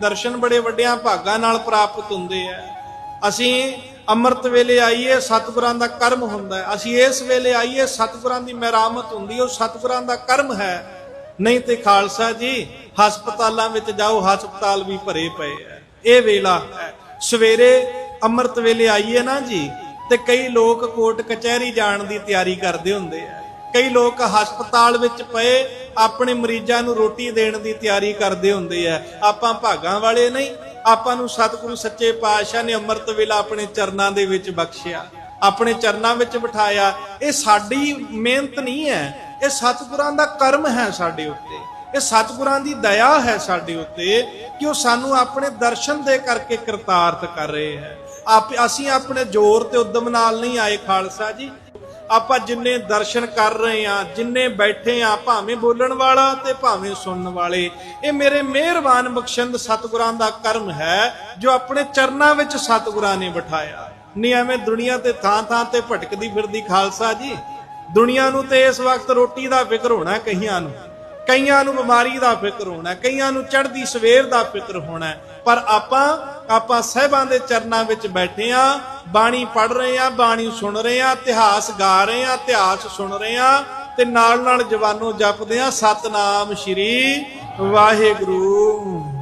ਦਰਸ਼ਨ ਬੜੇ ਵੱਡਿਆਂ ਭਾਗਾਂ ਨਾਲ ਪ੍ਰਾਪਤ ਹੁੰਦੇ ਆ। ਅਸੀਂ ਅੰਮ੍ਰਿਤ ਵੇਲੇ ਆਈਏ, ਸਤਿਗੁਰਾਂ ਦਾ ਕਰਮ ਹੁੰਦਾ ਹੈ। ਅਸੀਂ ਇਸ ਵੇਲੇ ਆਈਏ, ਸਤਿਗੁਰਾਂ ਦੀ ਮਹਿਰਾਮਤ ਹੁੰਦੀ ਉਹ ਸਤਿਗੁਰਾਂ ਦਾ ਕਰਮ ਹੈ। ਨਹੀਂ ਤੇ ਖਾਲਸਾ ਜੀ, ਹਸਪਤਾਲਾਂ ਵਿੱਚ ਜਾਓ, ਹਸਪਤਾਲ ਵੀ ਭਰੇ ਪਏ ਆ। ਇਹ ਵੇਲਾ ਹੈ। ਸਵੇਰੇ ਅੰਮ੍ਰਿਤ ਵੇਲੇ ਆਈਏ ਨਾ ਜੀ, ਤੇ ਕਈ ਲੋਕ ਕੋਰਟ ਕਚਹਿਰੀ ਜਾਣ ਦੀ ਤਿਆਰੀ ਕਰਦੇ ਹੁੰਦੇ ਆ। ਕਈ ਲੋਕ ਹਸਪਤਾਲ ਵਿੱਚ ਪਏ ਆਪਣੇ ਮਰੀਜ਼ਾਂ ਨੂੰ ਰੋਟੀ ਦੇਣ ਦੀ ਤਿਆਰੀ ਕਰਦੇ ਹੁੰਦੇ ਆ। ਆਪਾਂ ਭਾਗਾਂ ਵਾਲੇ ਨਹੀਂ, ਆਪਾਂ ਨੂੰ ਸਤਿਗੁਰੂ ਸੱਚੇ ਪਾਤਸ਼ਾਹ ਨੇ ਅੰਮ੍ਰਿਤ ਵੇਲਾ ਆਪਣੇ ਚਰਨਾਂ ਦੇ ਵਿੱਚ ਬਖਸ਼ਿਆ। ਆਪਣੇ ਚਰਨਾਂ ਵਿੱਚ ਬਿਠਾਇਆ। ਇਹ ਸਾਡੀ ਮਿਹਨਤ ਨਹੀਂ ਹੈ। ਇਹ ਸਤਿਗੁਰਾਂ ਦਾ ਕਰਮ ਹੈ ਸਾਡੇ ਉੱਤੇ। ਇਹ ਸਤਿਗੁਰਾਂ ਦੀ ਦਇਆ ਹੈ ਸਾਡੇ ਉੱਤੇ ਕਿ ਉਹ ਸਾਨੂੰ ਆਪਣੇ ਦਰਸ਼ਨ ਦੇ ਕਰਕੇ ਕਰਤਾਰਤ ਕਰ ਰਹੇ ਹੈ। ਆਪ ਅਸੀਂ ਆਪਣੇ ਜ਼ੋਰ ਤੇ ਉਦਮ ਨਾਲ ਨਹੀਂ ਆਏ ਖਾਲਸਾ ਜੀ। ਆਪਾਂ ਜਿੰਨੇ ਦਰਸ਼ਨ ਕਰ ਰਹੇ ਆ ਜਿੰਨੇ ਬੈਠੇ ਆ ਭਾਵੇਂ ਬੋਲਣ ਵਾਲਾ ਤੇ ਭਾਵੇਂ ਸੁਣਨ ਵਾਲੇ, ਇਹ ਮੇਰੇ ਮਿਹਰਬਾਨ ਬਖਸ਼ੰਦ ਸਤਿਗੁਰਾਂ ਦਾ ਕਰਮ ਹੈ, ਜੋ ਆਪਣੇ ਚਰਨਾਂ ਵਿੱਚ ਸਤਿਗੁਰਾਂ ਨੇ ਬਿਠਾਇਆ। ਨਹੀਂ ਐਵੇਂ ਦੁਨੀਆ ਤੇ ਥਾਂ ਥਾਂ ਤੇ ਭਟਕਦੀ ਫਿਰਦੀ ਖਾਲਸਾ ਜੀ। ਦੁਨੀਆ ਨੂੰ ਤੇ ਇਸ ਵਕਤ ਰੋਟੀ ਦਾ ਫਿਕਰ ਹੋਣਾ ਕਈਆਂ ਨੂੰ। ਕਈਆਂ ਨੂੰ ਬਿਮਾਰੀ ਦਾ ਫਿਕਰ ਹੋਣਾ ਕਈਆਂ ਨੂੰ ਚੜ੍ਹਦੀ ਸਵੇਰ ਦਾ ਫਿਕਰ ਹੋਣਾ ਪਰ ਆਪਾਂ ਆਪਾਂ ਸਹਿਬਾਂ ਦੇ ਚਰਨਾਂ ਵਿੱਚ ਬੈਠੇ ਆ, ਬਾਣੀ ਪੜ ਰਹੇ ਆ, ਬਾਣੀ ਸੁਣ ਰਹੇ ਆ, ਇਤਿਹਾਸ ਗਾ ਰਹੇ ਆ, ਇਤਿਹਾਸ ਸੁਣ ਰਹੇ ਆ ਤੇ ਨਾਲ ਨਾਲ ਜਵਾਨੋਂ ਜਪਦੇ ਆ, ਸਤਨਾਮ ਸ਼੍ਰੀ ਵਾਹਿਗੁਰੂ।